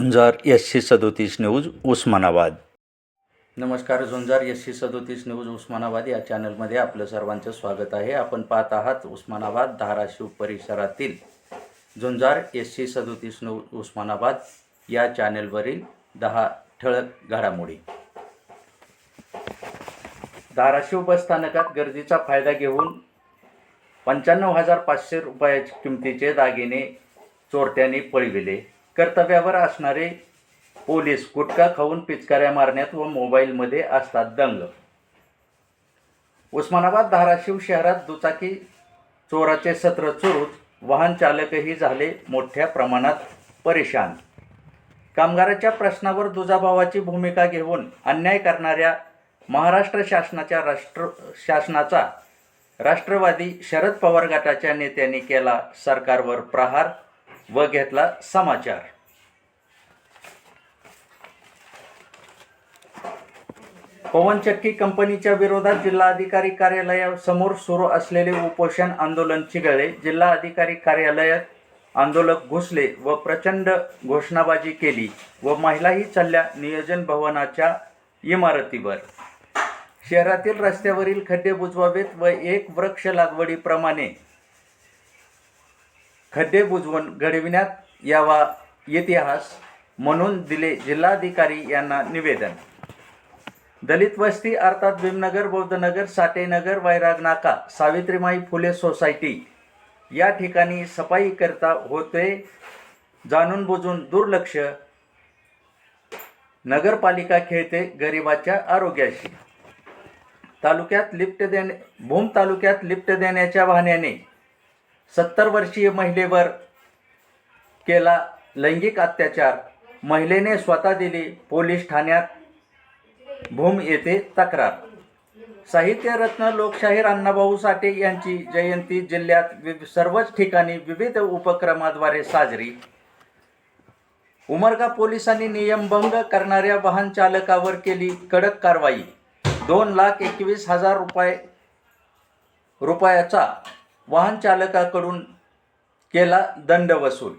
झुंजार S C सदोतीस news Osmanabad. नमस्कार Jhunjar S C सदोतीस न्यूज उस्मानाबाद या चॅनलमध्ये आपलं सर्वांचं स्वागत आहे. आपण पाहत आहात उस्मानाबाद धाराशिव परिसरातील झुंजार एस सी सदोतीस न्यूज उस्मानाबाद या चॅनलवरील दहा ठळक घडामोडी. धाराशिव बसस्थानकात गर्दीचा फायदा घेऊन पंच्याण्णव हजार पाचशे रुपयाची किमतीचे दागिने चोरट्याने पळविले. कर्तव्यावर असणारे पोलीस गुटखा खाऊन पिचकाऱ्या मारण्यात व मोबाईलमध्ये असतात दंग. उस्मानाबाद धाराशिव शहरात दुचाकी चोराचे सत्र चोरूच वाहन चालकही झाले मोठ्या प्रमाणात परेशान. कामगाराच्या प्रश्नावर दुजाभावाची भूमिका घेऊन अन्याय करणाऱ्या महाराष्ट्र शासनाच्या राष्ट्र शासनाचा राष्ट्रवादी शरद पवार गटाच्या नेत्यांनी केला सरकारवर प्रहार व घेतला समाचार. पवनचक्की कंपनीच्या विरोधात जिल्हाधिकारी कार्यालयासमोर सुरू असलेले उपोषण आंदोलन चिघळले जिल्हाधिकारी कार्यालयात आंदोलक घुसले व प्रचंड घोषणाबाजी केली व महिलाही चालल्या नियोजन भवनाच्या इमारतीवर. शहरातील रस्त्यावरील खड्डे बुजवावेत व एक वृक्ष लागवडीप्रमाणे खड्डे बुजवून घडविण्यात यावा इतिहास म्हणून दिले जिल्हाधिकारी यांना निवेदन. दलित वस्ती अर्थात भीमनगर बौद्धनगर साटेनगर वैराग नाका सावित्रीमाई फुले सोसायटी या ठिकाणी सफाईकरता होते. जाणून बुजून दुर्लक्ष नगरपालिका खेळते गरिबाच्या आरोग्याशी. तालुक्यात लिफ्ट देणे भूम तालुक्यात लिफ्ट देण्याच्या बहाण्याने सत्तर वर्षीय महिलेवर केला लैंगिक अत्याचार. महिलेने स्वतः दिली पोलीस ठाण्यात. भूम येथे तक्रार. साहित्यरत्न लोकशाहीर अण्णाभाऊ साठे यांची जयंती जिल्ह्यात वि सर्वच ठिकाणी विविध उपक्रमाद्वारे साजरी. उमरगा पोलिसांनी नियमभंग करणाऱ्या वाहन चालकावर केली कडक कारवाई. दोन लाख एकवीस हजार रुपये रुपयाचा वाहन चालकाकडून केला दंड वसूल.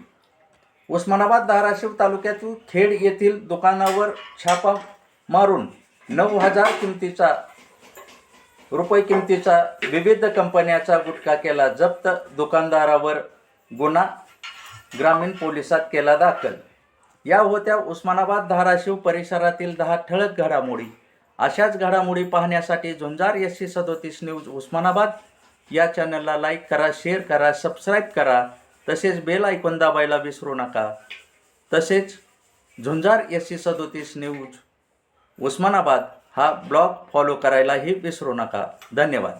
उस्मानाबाद धाराशिव तालुक्यातील खेड येथील दुकानावर छापा मारून नऊ हजार किमतीचा रुपये किमतीचा विविध कंपन्याचा गुटखा केला. जप्त दुकानदारावर गुन्हा ग्रामीण पोलिसात केला दाखल. या होत्या उस्मानाबाद धाराशिव परिसरातील दहा ठळक घडामोडी. अशाच घडामोडी पाहण्यासाठी झुंजार एस सी सदोतीस न्यूज उस्मानाबाद या चॅनलला लाईक करा शेअर करा सबस्क्राईब करा. तसेच बेल ऐकून दाबायला विसरू नका. तसेच झुंजार एस सी सदोतीस न्यूज उस्मानाबाद हा ब्लॉग फॉलो करायलाही विसरू नका. धन्यवाद.